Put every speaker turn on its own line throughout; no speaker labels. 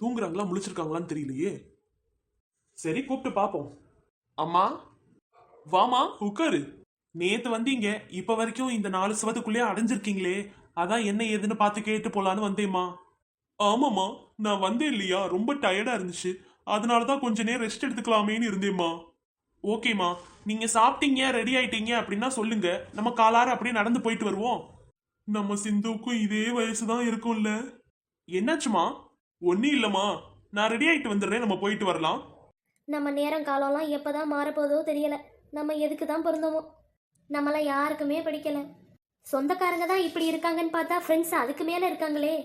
தூங்குறாங்களா முழிச்சிருக்காங்களான்னு தெரியலையே. சரி கூப்பிட்டு பார்ப்போம் அம்மா வாமா உட்காரு நேத்து வந்தீங்க இப்ப வரைக்கும் இந்த நாலு சவத்துக்குள்ளேயே அடைஞ்சிருக்கீங்களே. அதான் என்ன ஏதுன்னு பார்த்து கேட்டு போலான்னு வந்தேம்மா. ஆமாம்மா நான் வந்தேன் இல்லையா? ரொம்ப டயர்டா இருந்துச்சு. அதனால தான் கொஞ்ச நேரம் ரெஸ்ட் எடுத்துக்கலாமேன்னு இருந்தேம்மா. ஓகேம்மா நீங்க சாப்பிட்டீங்க ரெடி ஆயிட்டீங்க அப்படின்னா சொல்லுங்க. நம்ம காலார அப்படியே நடந்து போயிட்டு வருவோம். நம்ம சிந்துவுக்கும் இதே வயசு தான் இருக்கும்ல. என்னாச்சுமா ஒன்னும் இல்லம்மா. நான் ரெடி ஆயிட்டு வந்துடுறேன். நம்ம போயிட்டு வரலாம்.
நம்ம நேரம் காலம்லாம் எப்போ தான் மாறப்போதோ தெரியல. நம்ம எதுக்கு தான் பிறந்தோமோ நம்மளை யாருக்குமே பிடிக்கல. சொந்தக்காரங்க தான் இப்படி இருக்காங்கன்னு பார்த்தா ஃப்ரெண்ட்ஸ் அதுக்கு மேலே இருக்காங்களே.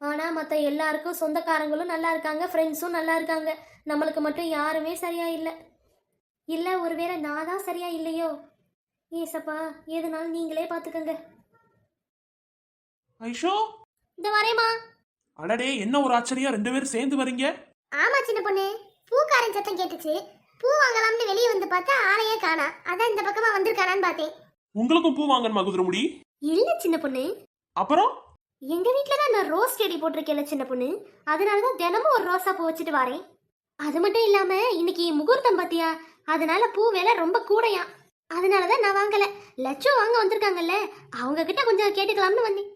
ஆனால் மற்ற எல்லாருக்கும் சொந்தக்காரங்களும் நல்லா இருக்காங்க ஃப்ரெண்ட்ஸும் நல்லா இருக்காங்க. நம்மளுக்கு மட்டும் யாருமே சரியா இல்லை. இல்லை ஒருவேளை நான் தான் சரியா இல்லையோ? ஏசப்பா எதுனாலும் நீங்களே பார்த்துக்கங்க
ஐஷோ?
இந்த வரேம்மா
அடடே என்ன ஒரு ஆச்சரியம் ரெண்டு பேரும் சேர்ந்து வரீங்க
ஆமா சின்ன பொண்ணு. பூக்காரன் சத்தம் கேட்டுச்சு. பூ வாங்கலாம்னு வெளியே வந்து பார்த்தா ஆளையே காணா. அதான் இந்த பக்கமா வந்திருக்கானான்னு பார்த்தேன்.
உங்களுக்கும் பூ வாங்கணுமா குதிரைமுடி?
இல்லை சின்ன பொண்ணு.
அப்புறம்?
எங்க வீட்ல தான் நான் ரோஸ் செடி போட்டிருக்கேன்ல சின்ன பொண்ணு. அதனால தான் தினமும் ஒரு ரோசா பூ வச்சுட்டு வரேன். அது மட்டும் இல்லாம இன்னைக்கு முகூர்த்தம் பாத்தியா? அதனால பூ விலை ரொம்ப கூடையா அதனால தான் நான் வாங்கல. லட்சம் வாங்க வந்திருக்காங்கல்ல. அவங்க கிட்ட கொஞ்சம் கேட்டுக்கலாம்னு வந்தேன்.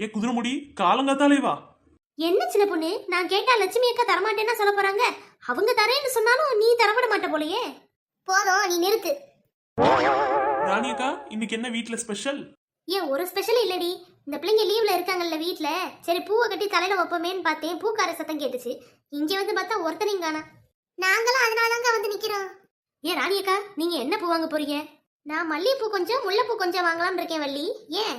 ஏ குதிரைமுடி காலங்காத்தாலே வா.
என்ன சின்ன பொண்ணு? நான் கேட்டா லட்சுமி அக்கா தரமாட்டேன்னா சொல்ல போறாங்க. அவங்க தரேன்னு சொன்னாலும் நீ தரப்பட மாட்ட போலயே.
போதும் நீ நிறுத்து.
ராணி அக்கா இன்னைக்கு என்ன வீட்ல ஸ்பெஷல்
ஏன் ஒரு ஸ்பெஷல் இல்லடி. இந்த பிள்ளைங்க லீவ்ல இருக்காங்கல்ல வீட்ல. சரி பூவை கட்டி தலையில வைப்போமேன்னு பார்த்தேன். பூக்கார சத்தம் கேட்டுச்சு. இங்க வந்து பார்த்தா ஒருத்தனையும் காணா.
நாங்களும் அதனாலதாங்க வந்து நிக்கிறோம்.
ஏன் ராணி அக்கா நீங்க என்ன பூ வாங்க போறீங்க? நான் மல்லிகைப்பூ கொஞ்சம் முல்லைப்பூ கொஞ்சம் வாங்கலாம்னு இருக்கேன் வள்ளி. ஏன்?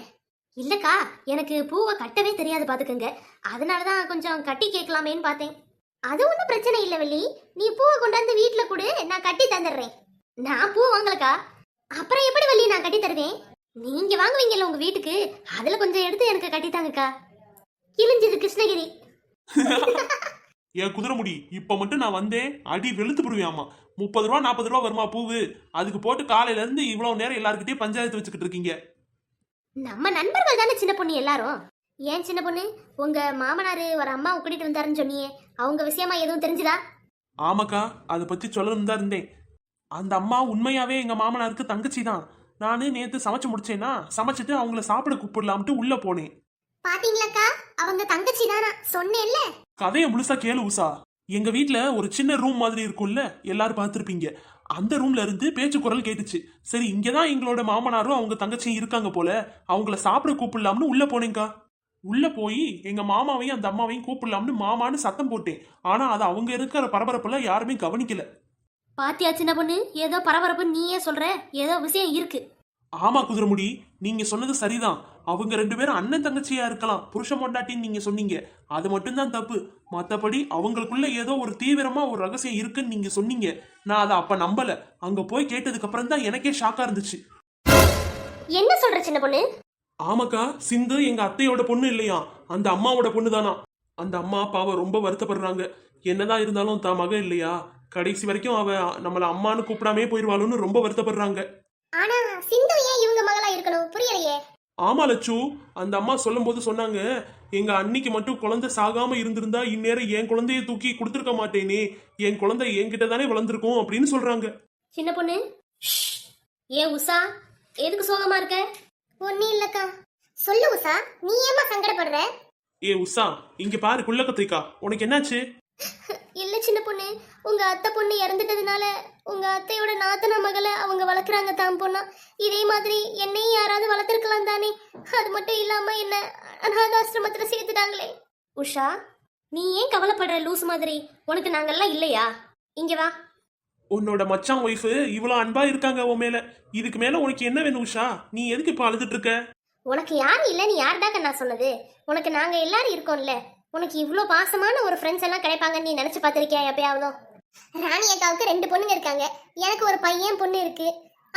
இல்லக்கா எனக்கு பூவை கட்டவே தெரியாது பாத்துக்கங்க. அதனால தான் கொஞ்சம் கட்டி கேட்கலாமேன்னு பார்த்தேன். அது ஒன்றும் பிரச்சனை இல்லை வள்ளி. நீ பூவை கொண்டாந்து வீட்டில் கொடு நான் கட்டி தந்துடுறேன். நான் பூ வாங்கலக்கா. அப்புறம் எப்படி வள்ளி நான் கட்டி தருவேன்? நீங்க வாங்குவீங்கல்ல உங்க வீட்டுக்கு. அதுல கொஞ்சம் எடுத்து எனக்கு கட்டி தாங்கக்கா. கிழிஞ்சது கிருஷ்ணகிரி.
ஏன் குதிரைமுடி இப்ப மட்டும் நான் வந்தேன். அடி வெளுத்து புடுவியாமா. முப்பது ரூபா நாற்பது ரூபா வருமா பூவு? அதுக்கு போட்டு காலையில இருந்து இவ்வளவு நேரம் எல்லாருக்கிட்டே பஞ்சாயத்து வச்சுக்கிட்டு இருக்கீங்க.
நம்ம நண்பர்கள் தானே சின்ன பொண்ணு எல்லாரும்? ஏன் சின்ன பொண்ணு? உங்க மாமனார் ஒரு அம்மா கூட்டிட்டு வந்தாருன்னு சொன்னியே. அவங்க விஷயமா எதுவும் தெரிஞ்சுதா?
ஆமாக்கா அதை பத்தி சொல்லணும் தான் இருந்தேன். அந்த அம்மா உண்மையாவே எங்க மாமனாருக்கு தங்கச்சி தான் நானு நேத்து சமைச்சு முடிச்சேன்னா சமைச்சிட்டு அவங்கள சாப்பிட கூப்பிடலாம்ட்டு உள்ள போனேன்.
பாத்தீங்களாக்கா? அவங்க தங்கச்சி தானா சொன்னேன்ல.
கதையை முழுசா கேளு உஷா. எங்க வீட்ல ஒரு சின்ன ரூம் மாதிரி இருக்கும்ல எல்லாரும் பார்த்திருப்பீங்க. அந்த ரூம்ல இருந்து பேச்சு குரல் கேட்டுச்சு. சரி இங்கதான் எங்களோட மாமனாரும் அவங்க தங்கச்சியும் இருக்காங்க போல. அவங்கள சாப்பிட கூப்பிடலாம்னு உள்ள போனேங்க்கா உள்ள போய் எங்க மாமாவையும் அந்த அம்மாவையும் கூப்பிடலாம்னு மாமான்னு சத்தம் போட்டேன். ஆனா அது அவங்க இருக்கிற பரபரப்புல யாருமே கவனிக்கல.
பாத்தியா சின்ன பொண்ணு? ஏதோ பரபரப்பு நீயே சொல்ற. ஏதோ விஷயம் இருக்கு.
ஆமா குதிரைமுடி நீங்க சொன்னது சரிதான். அவங்க ரெண்டு பேரும் அண்ணன் தங்கச்சியா இருக்கலாம். புருஷ பொண்டாட்டின்னு நீங்க சொன்னீங்க. அது மட்டும்தான் தப்பு. மத்தபடி அவங்களுக்குள்ள ஏதோ ஒரு தீவிரமா ஒரு ரகசியம் இருக்குன்னு நீங்க சொன்னீங்க. நான் அதை அப்ப நம்பல. அங்க போய் கேட்டதுக்கு அப்புறம் தான் எனக்கே ஷாக்கா இருந்துச்சு.
என்ன சொல்ற சின்ன பொண்ணு?
ஆமாக்கா சிந்து எங்க அத்தையோட பொண்ணு இல்லையா? அந்த அம்மாவோட பொண்ணு தானா அந்த அம்மா அப்பாவை ரொம்ப வருத்தப்படுறாங்க. என்னதான் இருந்தாலும் தான் மக இல்லையா? கடைசி வரைக்கும் அவ நம்மள அம்மான்னு கூப்பிடாமே போயிருவாளுன்னு ரொம்ப வருத்தப்படுறாங்க.
ஆனா சிந்து ஏன் இவங்க மகளா இருக்கணும்? புரியலையே.
ஆமா லட்சு அந்த அம்மா சொல்லும்போது சொன்னாங்க எங்க அன்னிக்கு மட்டும் குழந்தை சாகாம இருந்திருந்தா இந்நேரம் என் குழந்தைய தூக்கி கொடுத்துருக்க மாட்டேனே. என் குழந்தை என்கிட்ட தானே வளர்ந்துருக்கும் அப்படின்னு சொல்றாங்க.
சின்ன பொண்ணு? ஏ உஷா? எதுக்கு சோகமா இருக்க?
ஒன்னும் இல்லக்கா. சொல்லு உஷா நீ ஏமா சங்கடப்படுற?
ஏ உஷா இங்க பாரு குள்ள கத்திரிக்கா. உனக்கு என்னாச்சு?
இல்ல சின்ன பொண்ணு. உங்க அத்தை பொண்ணு இறந்துட்டதுனால உங்க அத்தையோட நாத்தனா மகளை அவங்க வளர்க்குறாங்க தான் பொண்ணா. இதே மாதிரி என்னையும் யாராவது வளர்த்துருக்கலாம் தானே. அது மட்டும் இல்லாம என்ன அனாதாசிரமத்துல சேர்த்துட்டாங்களே. உஷா நீ ஏன் கவலைப்படுற லூஸ் மாதிரி? உனக்கு நாங்கெல்லாம் இல்லையா? இங்க வா.
உன்னோட மச்சான் ஒய்ஃபு இவ்வளவு அன்பா இருக்காங்க உன் மேல. இதுக்கு மேல உனக்கு என்ன வேணும் உஷா? நீ எதுக்கு இப்ப அழுதுட்டு இருக்க?
உனக்கு யார் இல்லைன்னு யார்டாக்க நான் சொன்னது? உனக்கு நாங்க எல்லாரும் இருக்கோம்ல. உனக்கு இவ்வளோ பாசமான ஒரு ஃப்ரெண்ட்ஸ் எல்லாம் கிடைப்பாங்கன்னு நீ நினைச்சு பார்த்திருக்கியா எப்பயாவதும்?
ராணி அக்காவுக்கு ரெண்டு பொண்ணுங்க இருக்காங்க. எனக்கு ஒரு பையன் பொண்ணு இருக்கு.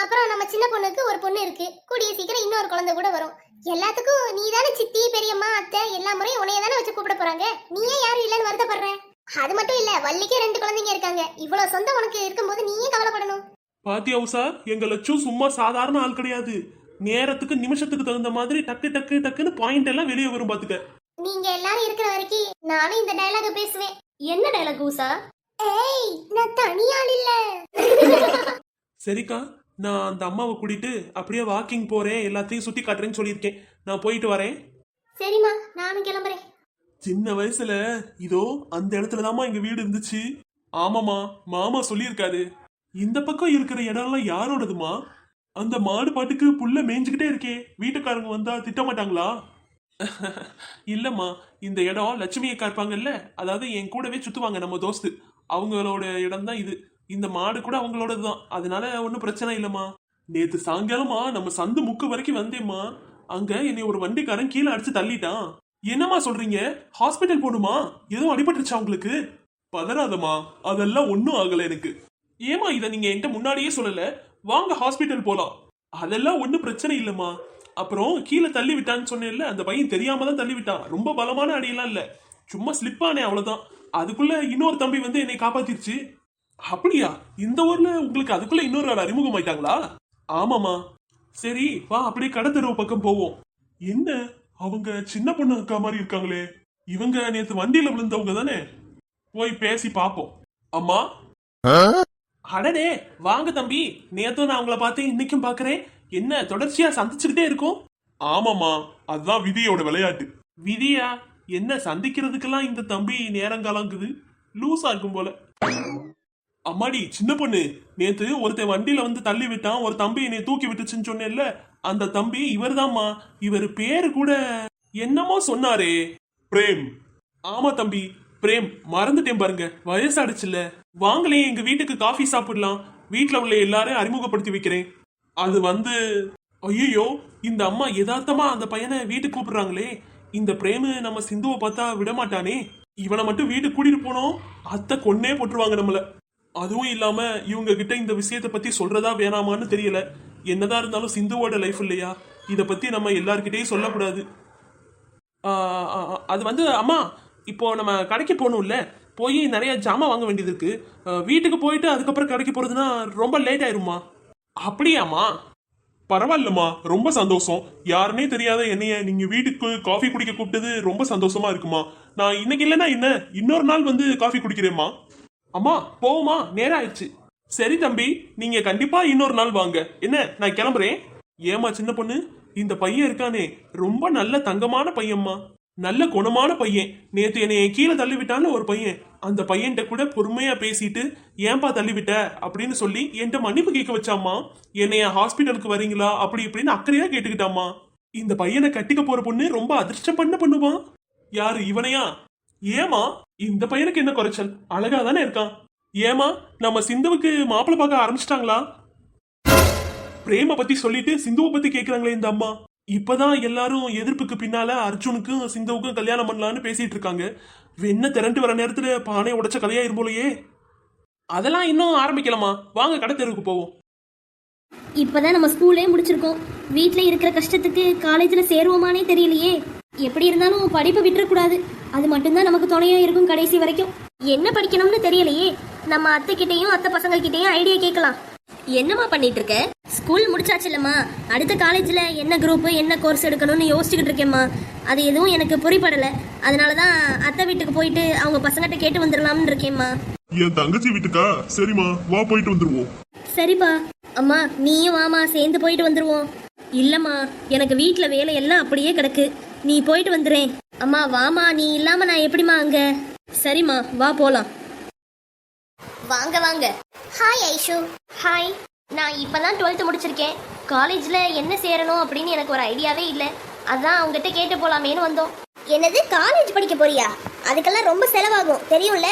அப்புறம் நம்ம சின்ன பொண்ணுக்கு ஒரு பொண்ணு இருக்கு. கூடிய சீக்கிரம் இன்னொரு குழந்தை கூட வரும். எல்லாத்துக்கும் நீ தானே சித்தி பெரியம்மா அத்தை எல்லா முறையும் உன்னைய தானே வச்சு கூப்பிட போறாங்க? நீயே யாரும் இல்லைன்னு வருத்தப்படுற? அது மட்டும் இல்ல வள்ளிக்கே ரெண்டு குழந்தைங்க இருக்காங்க. இவ்வளவு சொந்தம் உனக்கு இருக்கும்போது நீயே கவலைப்படணும்.
பாத்தியா உஷா? எங்க லட்சு சும்மா சாதாரண ஆள் கிடையாது. நேரத்துக்கு நிமிஷத்துக்கு தகுந்த மாதிரி டக்கு டக்கு டக்குன்னு பாயிண்ட் எல்லாம் வெளியே வரும் பாத்துக்க.
நீங்க எல்லாரும் இருக்கிற வரைக்கும் நானும் இந்த டயலாக பேசுவேன்.
என்ன டைலாக் ஊசா
ஏய் நான் தனியாள் இல்ல.
சரிக்கா நான் அந்த அம்மாவை கூட்டிட்டு அப்படியே வாக்கிங் போறேன் எல்லாத்தையும் சுத்தி காட்டுறேன்னு சொல்லியிருக்கேன். நான் போயிட்டு வரேன்.
சரிம்மா நானும் கிளம்புறேன்.
சின்ன வயசுல இதோ அந்த இடத்துல தாம்மா எங்க வீடு இருந்துச்சு. ஆமாமா மாமா சொல்லியிருக்காரு. இந்த பக்கம் இருக்கிற இடம்லாம் யாரோடதுமா அந்த மாடு பாட்டுக்கு புல்ல மேய்ஞ்சுக்கிட்டே இருக்கே. வீட்டுக்காரங்க வந்தா திட்ட மாட்டாங்களா? இல்லம்மா இந்த இடம் லட்சுமி அக்கா இருப்பாங்கல்ல அதாவது என் கூடவே சுத்துவாங்க நம்ம தோஸ்து. அவங்களோட இடம் தான் இது. இந்த மாடு கூட அவங்களோடது தான் அதனால ஒன்றும் பிரச்சனை இல்லைம்மா. நேற்று சாயங்காலமா நம்ம சந்து முக்கு வரைக்கும் வந்தேம்மா. அங்க என்னை ஒரு வண்டிக்காரன் கீழே அடிச்சு தள்ளிட்டான். என்னம்மா சொல்றீங்க? ஹாஸ்பிட்டல் போகணுமா? எதுவும் அடிபட்டுருச்சா உங்களுக்கு? பதறாதம்மா. அதெல்லாம் ஒன்றும் ஆகலை எனக்கு. ஏமா இதை நீங்க என்கிட்ட முன்னாடியே சொல்லல? வாங்க ஹாஸ்பிட்டல் போலாம். அதெல்லாம் ஒன்றும் பிரச்சனை இல்லைம்மா. அப்புறம் கீழே தள்ளி விட்டான்னு சொன்னேன்ல அந்த பையன் தெரியாம தான் தள்ளி விட்டான். ரொம்ப பலமான அடியெல்லாம் இல்லை. சும்மா ஸ்லிப் ஆனே அவ்வளவுதான். அதுக்குள்ள இன்னொரு தம்பி வந்து என்னை காப்பாத்திருச்சு. அப்படியா? இந்த ஊர்ல உங்களுக்கு அதுக்குள்ள இன்னொரு ஆள் அறிமுகமாயிட்டாங்களா? ஆமாமா சரி வா அப்படியே கடத்தெருவு பக்கம் போவோம். என்ன? அவங்க சின்ன பொண்ணு அக்கா மாதிரி இருக்காங்களே. இவங்க நேத்து வண்டியில விழுந்தவங்க தானே? போய் பேசி பாப்போம். அம்மா? அடடே வாங்க தம்பி. நேத்தும் நான் உங்களை பார்த்தேன் இன்னைக்கும் பாக்குறேன். என்ன தொடர்ச்சியா சந்திச்சுக்கிட்டே இருக்கும்? ஆமாமா அதுதான் விதியோட விளையாட்டு. விதியா? என்ன சந்திக்கிறதுக்கெல்லாம் இந்த தம்பி நேரங்காலங்குது லூஸா இருக்கும் போல. அம்மாடி சின்ன பொண்ணு. நேத்து ஒருத்தன் வண்டியில வந்து தள்ளி விட்டான். ஒரு தம்பி என்னை தூக்கி விட்டுச்சுன்னு சொன்னேன்ல. அந்த தம்பி இவர்தாம்மா. இவர் பேரு கூட என்னமோ சொன்னாரே. பிரேம். ஆமா தம்பி. பிரேம் மறந்துட்டேன் பாருங்க. வயசாடுச்சுல வாங்களே எங்க வீட்டுக்கு காஃபி சாப்பிடலாம். வீட்ல உள்ள எல்லாரையும் அறிமுகப்படுத்தி வைக்கிறேன். அது வந்து ஐயோ இந்த அம்மா யதார்த்தமா அந்த பையனை வீட்டுக்கு கூப்பிடுறாங்களே. இந்த பிரேம நம்ம சிந்துவை பார்த்தா விட மாட்டானே? இவனை மட்டும் வீட்டுக்கு கூட்டிட்டு போனோம். அத்தை கொன்னே போட்டுருவாங்க நம்மள. அதுவும் இல்லாம இவங்க கிட்ட இந்த விஷயத்தை பத்தி சொல்றதா வேணாமான்னு தெரியல. என்னதான் இருந்தாலும் சிந்துவோட லைஃப் இல்லையா? இத பத்தி நம்ம எல்லார்கிட்டயும் சொல்லக்கூடாது. அது வந்து அம்மா இப்போ நம்ம கடைக்கு போகணும்ல? போய் நிறைய ஜாமான் வாங்க வேண்டியது இருக்கு. வீட்டுக்கு போயிட்டு அதுக்கப்புறம் கடைக்கு போறதுன்னா ரொம்ப லேட் ஆயிருமா அப்படியாம்மா? பரவாயில்லம்மா ரொம்ப சந்தோஷம். யாருனே தெரியாத என்னைய நீங்க வீட்டுக்கு காஃபி குடிக்க கூப்பிட்டது ரொம்ப சந்தோஷமா இருக்குமா? நான் இன்னைக்கு இல்லைன்னா என்ன? இன்னொரு நாள் வந்து காஃபி குடிக்கிறேம்மா. அம்மா போவோமா நேரம் ஆயிடுச்சு சரி தம்பி நீங்க கண்டிப்பா இன்னொரு நாள் வாங்க. என்ன நான் கிளம்புறேன்? ஏமா சின்ன பொண்ணு? இந்த பையன் இருக்கானே. ரொம்ப நல்ல தங்கமான பையன்மா. நல்ல குணமான பையன். நேற்று என்னைய கீழே தள்ளிவிட்டான்னு ஒரு பையன். அந்த பையன்கிட்ட கூட பொறுமையா பேசிட்டு ஏன்பா தள்ளிவிட்ட? அப்படின்னு சொல்லி என்கிட்ட மன்னிப்பு கேட்க வச்சாம்மா. என்னைய ஹாஸ்பிட்டலுக்கு வரீங்களா? அப்படி இப்படின்னு அக்கறையா கேட்டுக்கிட்டாம்மா. இந்த பையனை கட்டிக்க போற பொண்ணு ரொம்ப அதிர்ஷ்டம் பண்ண பண்ணுவான் யாரு இவனையா? ஏமா இந்த பையனுக்கு என்ன குறைச்சல்? அழகா தானே இருக்கான். ஏமா நம்ம சிந்துவுக்கு மாப்பிள்ளை பார்க்க ஆரம்பிச்சிட்டாங்களா? பிரேம பத்தி சொல்லிட்டு சிந்துவை பத்தி கேக்குறாங்களே இந்த அம்மா. இப்பதான் எல்லாரும் எதிர்ப்புக்கு பின்னால அர்ஜுனுக்கும் சிந்துவுக்கும் கல்யாணம் பண்ணலான்னு பேசிட்டு இருக்காங்க. வெண்ண திரண்டு வர நேரத்துல பானை உடைச்ச கதையாயிரும் போலயே. அதெல்லாம் இன்னும் ஆரம்பிக்கலாமா? வாங்க கடை தெருவுக்கு போவோம்.
இப்பதான் நம்ம ஸ்கூலே முடிச்சிருக்கோம். வீட்ல இருக்கிற கஷ்டத்துக்கு காலேஜ்ல சேருவோமானே தெரியலையே. எப்படி இருந்தாலும் படிப்பை விட்டுறக்கூடாது. அது மட்டும்தான் நமக்கு துணையா இருக்கும் கடைசி வரைக்கும். என்ன படிக்கணும்னு தெரியலையே. நம்ம அத்தை கிட்டயும் அத்தை பசங்க கிட்டயும் ஐடியா கேட்கலாம். என்னம்மா பண்ணிட்டு இருக்க? ஸ்கூல் முடிச்சாச்சு இல்லம்மா அடுத்த காலேஜ்ல என்ன குரூப் என்ன கோர்ஸ் எடுக்கணும்னு யோசிச்சுக்கிட்டு இருக்கேம்மா. அது எதுவும் எனக்கு புரிபடல. அதனால தான் அத்தை வீட்டுக்கு போயிட்டு அவங்க பசங்ககிட்ட கேட்டு வந்துடலாம்னு இருக்கேம்மா.
என் தங்கச்சி வீட்டுக்கா? சரிம்மா வா போயிட்டு வந்துருவோம்.
சரிப்பா. அம்மா நீயும் வாமா சேர்ந்து போயிட்டு வந்துருவோம். இல்லம்மா எனக்கு வீட்ல வேலை எல்லாம் அப்படியே கிடக்கு. நீ போயிட்டு வந்துறேன் அம்மா வாமா நீ இல்லாம நான் எப்படிம்மா அங்க? சரிம்மா வா போலாம். வாங்க வாங்க.
ஹாய் ஐஷு.
ஹாய் நான் இப்பதான் டுவெல்த் முடிச்சிருக்கேன். காலேஜ்ல என்ன சேரணும் அப்படின்னு எனக்கு ஒரு ஐடியாவே இல்லை. அதான் அவங்ககிட்ட கேட்டு போலாமேன்னு வந்தோம்.
என்னது காலேஜ் படிக்க போறியா? அதுக்கெல்லாம் ரொம்ப செலவாகும். தெரியும்ல?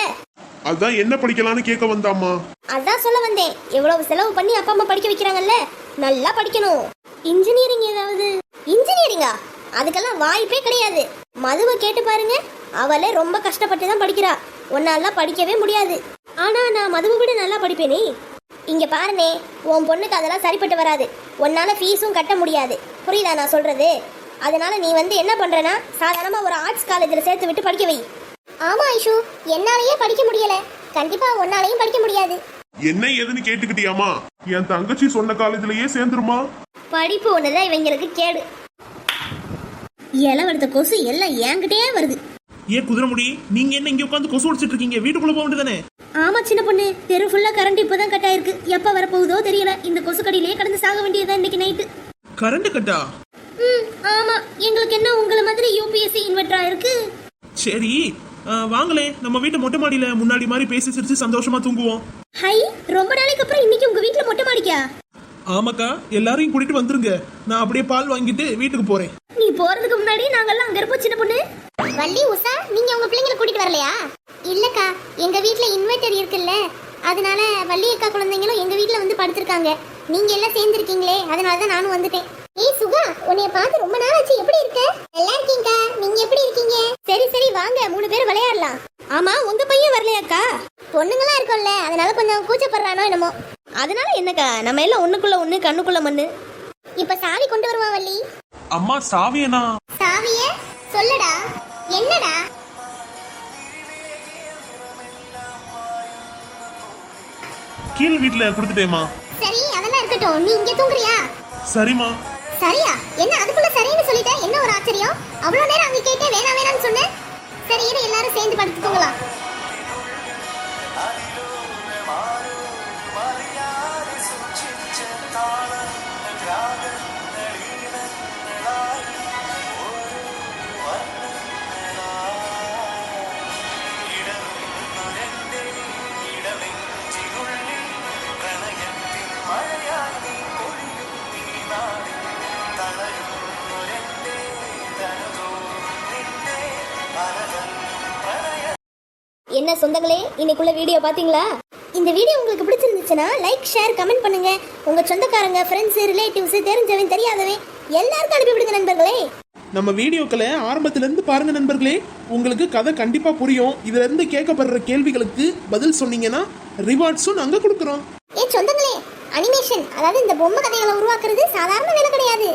அதான் என்ன படிக்கலாம்னு கேட்க வந்தாம்மா.
அதான் சொல்ல வந்தேன். எவ்வளவு செலவு பண்ணி அப்பா அம்மா படிக்க வைக்கிறாங்கல்ல. நல்லா படிக்கணும்.
இன்ஜினியரிங் ஏதாவது?
இன்ஜினியரிங்கா அதுக்கெல்லாம் வாய்ப்பே கிடையாது. மதுவை கேட்டு பாருங்க. அவளே ரொம்ப கஷ்டப்பட்டு தான் படிக்கிறா. உன்னாலாம் படிக்கவே முடியாது.
ஆனா நான் மதுவை விட நல்லா படிப்பேனே.
இங்க பாருனே உன் பொண்ணுக்கு அதெல்லாம் சரிப்பட்டு வராது. உன்னால ஃபீஸும் கட்ட முடியாது. புரியுதா நான் சொல்றது? அதனால நீ வந்து என்ன பண்றனா சாதாரணமா ஒரு ஆர்ட்ஸ் காலேஜ்ல சேர்த்து விட்டு படிக்க வை. ஆமா ஐஷு என்னாலயே படிக்க முடியல. கண்டிப்பா உன்னாலையும் படிக்க முடியாது.
என்ன ஏதுன்னு கேட்டுக்கிட்டியாமா என் தங்கச்சி சொன்ன காலேஜ்லயே சேர்ந்துருமா?
படிப்பு ஒண்ணுதான் இவங்களுக்கு கேடு. இலவெடுத்த கொசு எல்லாம் என்கிட்டயே வருது.
ஏன் குதிரைமுடி நீங்க என்ன இங்க உட்காந்து கொசு அடிச்சிட்டு இருக்கீங்க? வீட்டுக்குள்ள போக வேண்டியதானே
ஆமா சின்ன பொண்ணு. தெரு ஃபுல்லா கரண்ட் இப்பதான் கட் ஆயிருக்கு. எப்ப வரப்போகுதோ தெரியல. இந்த கொசுக்கடியிலேயே கடந்து சாக வேண்டியதா இன்னைக்கு நைட்டு
கரண்ட் கட்டா
ம் ஆமா. எங்களுக்கு என்ன உங்கள மாதிரி யூபிஎஸ்சி இன்வெர்டரா இருக்கு?
சரி வாங்களே. நம்ம வீட்டு மொட்டை மாடியில முன்னாடி மாதிரி பேசி சிரிச்சு சந்தோஷமா தூங்குவோம்.
ஹை ரொம்ப நாளைக்கு அப்புறம் இன்னைக்கு உங்க வீட்ல மொட்டை மாடிக்கா?
ஆமாக்கா எல்லாரையும் கூட்டிட்டு வந்துருங்க. நான் அப்படியே பால் வாங்கிட்டு வீட்டுக்கு போறேன்.
நீ போறதுக்கு முன்னாடி நாங்கெல்லாம் அங்க இருப்போம் சின்ன பொண்ணு.
வள்ளி உஷா நீங்க உங்க பிள்ளைங்களை கூட்டிட்டு வரலையா? இல்லக்கா எங்க வீட்ல இன்வெர்டர் இருக்குல்ல. அதனால வள்ளி அக்கா குழந்தைங்களும் எங்க வீட்ல வந்து படுத்திருக்காங்க. நீங்க எல்லாம் சேர்ந்துருக்கீங்களே அதனால தான் நானும் வந்துட்டேன். ஏய் சுகா உன்னைய பார்த்து ரொம்ப நாள் ஆச்சு எப்படி இருக்க? நல்லா இருக்கீங்கக்கா. நீங்க எப்படி இருக்கீங்க? சரி சரி வாங்க. மூணு பேர் விளையாடலாம்.
ஆமா உங்க பையன் வரலையாக்கா
பொண்ணுங்களா இருக்கோம்ல. அதனால கொஞ்சம் கூச்சப்படுறானோ என்னமோ.
அதனால என்னக்கா? நம்ம எல்லாம் ஒண்ணுக்குள்ள ஒண்ணு கண்ணுக்குள்ள மண்ணு.
இப்ப சாவி கொண்டு வருவான் வள்ளி.
அம்மா சாவியனா?
சாவிய சொல்லடா. என்னடா?
கீழ் வீட்டுல கொடுத்துட்டேமா
சரி அதெல்லாம் இருக்கட்டும். நீ இங்க தூங்குறியா?
சரிம்மா.
சரியா? என்ன அதுக்குள்ள சரின்னு சொல்லிட்ட? என்ன ஒரு ஆச்சரியம்? அவ்வளவு நேரம் அங்க கேட்டே வேணாம் வேணாம்னு சொன்னேன். சரி இரு எல்லாரும் சேர்ந்து படுத்து தூங்கலாம்
என்ன சொந்தங்களே? இன்னைக்குள்ள வீடியோ பாத்தீங்களா?
இந்த வீடியோ உங்களுக்கு பிடிச்சிருந்துச்சுன்னா லைக் ஷேர் கமெண்ட் பண்ணுங்க. உங்க சொந்தக்காரங்க ஃப்ரெண்ட்ஸ் ரிலேட்டிவ்ஸ் தெரிஞ்சவன் தெரியாதவன் எல்லாருக்கும் அனுப்பி விடுங்க நண்பர்களே.
நம்ம வீடியோக்களை ஆரம்பத்துல இருந்து பாருங்க நண்பர்களே. உங்களுக்கு கதை கண்டிப்பா புரியும். இதுல இருந்து கேட்கப்படுற கேள்விகளுக்கு பதில் சொன்னீங்கன்னா ரிவார்ட்ஸும் நாங்க கொடுக்குறோம்.
ஏ சொந்தங்களே அனிமேஷன் அதாவது இந்த பொம்மை கதைகளை உருவாக்குறது சாதாரண வேலை கிடையாது.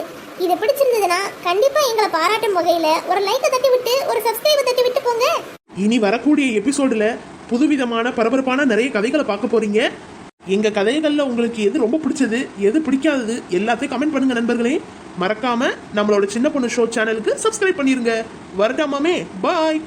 இது பிடிச்சிருந்ததுன்னா கண்டிப்பா எங்களை பாராட்டும் வகையில ஒரு லைக்கை தட்டி விட்டு ஒரு சப்ஸ்கிரைபை தட்டி விட்டு போங்க.
இனி வரக்கூடிய எபிசோடில் புதுவிதமான பரபரப்பான நிறைய கதைகளை பார்க்க போறீங்க. எங்க கதைகளில் உங்களுக்கு எது ரொம்ப பிடிச்சது எது பிடிக்காதது எல்லாத்தையும் கமெண்ட் பண்ணுங்க நண்பர்களே. மறக்காம நம்மளோட சின்ன பொண்ணு ஷோ சேனலுக்கு சப்ஸ்கிரைப் பண்ணிருங்க. வரட்டாமாமே பாய்